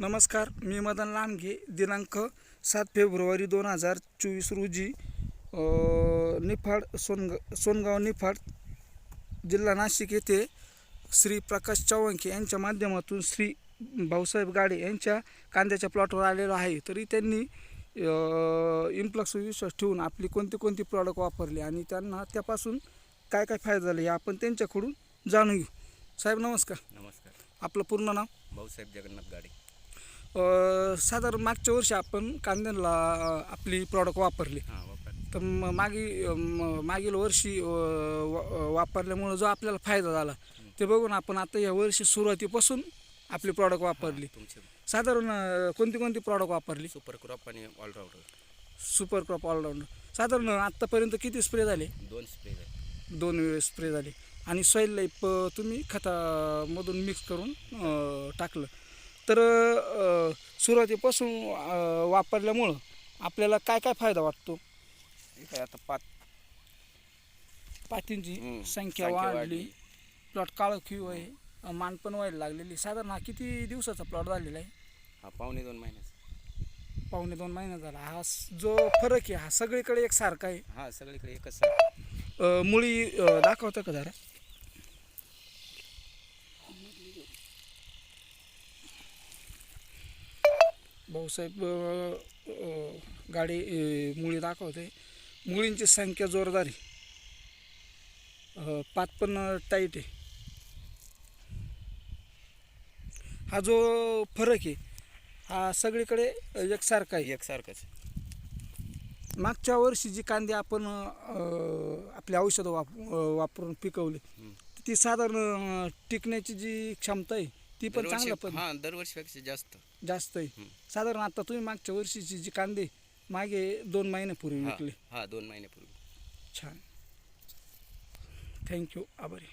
नमस्कार मी मदन लांडगे दिनांक सात फेब्रुवारी दोन हजार चोवीस रोजी निफाड सोनग सोनगाव निफाड जिल्हा नाशिक येथे श्री प्रकाश चव्हाणके यांच्या माध्यमातून श्री भाऊसाहेब गाडे यांच्या कांद्याच्या प्लॉटवर आलेलो आहे. तरी त्यांनी इम्प्लक्स विश्वास ठेवून आपली कोणती कोणती प्रॉडक्ट वापरली आणि त्यांना त्यापासून काय काय फायदा झाला हे आपण त्यांच्याकडून जाणून घेऊ. साहेब नमस्कार. नमस्कार. आपलं पूर्ण नाव? भाऊसाहेब जगन्नाथ गाडे. साधारण मागच्या वर्षी आपण कांद्याला आपली प्रॉडक्ट वापरली. हां वापर तर मागी मागील वर्षी वापरल्यामुळं जो आपल्याला फायदा झाला ते बघून आपण आता या वर्षी सुरुवातीपासून आपली प्रॉडक्ट वापरली. साधारण कोणती कोणती प्रॉडक्ट वापरली? सुपर क्रॉप आणि ऑलराऊंडर सुपर क्रॉप ऑलराऊंडर साधारण आत्तापर्यंत किती स्प्रे झाले? दोन स्प्रे आहेत दोन वेळेस स्प्रे झाले. आणि सॉईल लाईफ तुम्ही खतामधून मिक्स करून टाकलं. तर सुरुवातीपासून वापरल्यामुळं आपल्याला काय काय फायदा वाटतो? काय आता पाच पातींची संख्या वाढली. प्लॉट काळं क्यू आहे. मान पण व्हायला लागलेली. साधारण हा किती दिवसाचा प्लॉट झालेला आहे? हा पावणे दोन महिन्याचा पावणे दोन महिना झाला. हा जो फरक आहे हा सगळीकडे एक सारखा आहे. हा सगळीकडे एकच मुळी दाखवता का जरा? भाऊसाहेब गाडी मुळी दाखवते. मुळींची संख्या जोरदार पात पण टाईट आहे. हा जो फरक आहे हा सगळीकडे एकसारखा आहे. एकसारखंच मागच्या वर्षी जी कांदे आपण आपली औषधं वाप वापरून पिकवली. ती साधारण टिकण्याची जी क्षमता आहे ती पण चांगल्या पण. हा दरवर्षीपेक्षा जास्त. जास्त आहे. साधारण आता तुम्ही मागच्या वर्षीची जी कांदे मागे दोन महिन्यापूर्वी विकले. हा दोन महिन्यापूर्वी छान. थँक्यू आभारी.